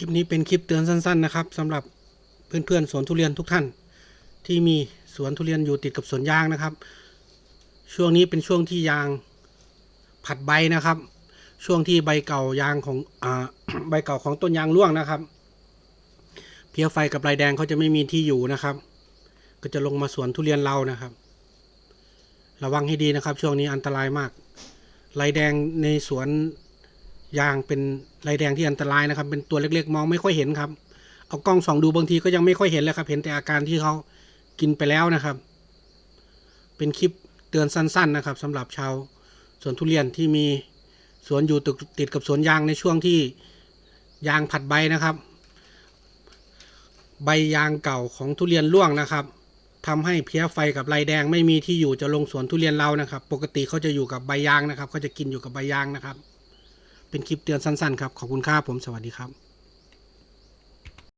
ลิปนี้เป็นคลิปเตือนสั้นๆนะครับสำหรับเพื่อนๆสวนทุเรียนทุกท่าน ที่มีสวนทุเรียนอยู่ติดกับสวนยางนะครับ ช่วงนี้เป็นช่วงที่ยางผัดใบนะครับ ช่วงที่ใบเก่ายางของอใบเก่าของต้นยางร่วงนะครับ เพี้ยไฟกับลายแดงเขาจะไม่มีที่อยู่นะครับ ก็จะลงมาสวนทุเรียนเรานะครับ ระวังให้ดีนะครับ ช่วงนี้อันตรายมากลายแดงในสวน ยางเป็นลายแดงที่อันตรายนะครับ เป็นตัวเล็กๆ มองไม่ค่อยเห็นครับ เอากล้องส่องดูบางทีก็ยังไม่ค่อยเห็นเลยครับ เห็นแต่อาการที่เขากินไปแล้วนะครับ เป็นคลิปเตือนสั้น ๆ นะครับสำหรับชาวสวนทุเรียนที่มีสวนอยู่ติดติดกับสวนยางในช่วงที่ยางผัดใบนะครับ ใบยางเก่าของทุเรียนร่วงนะครับทำให้เพี้ยไฟกับลายแดงไม่มีที่อยู่จะลงสวนทุเรียนเรานะครับ ปกติเขาจะอยู่กับใบยางนะครับเขาจะกินอยู่กับใบยางนะครับ เป็นคลิปเตือนสั้นๆครับ ขอบคุณครับผมสวัสดีครับ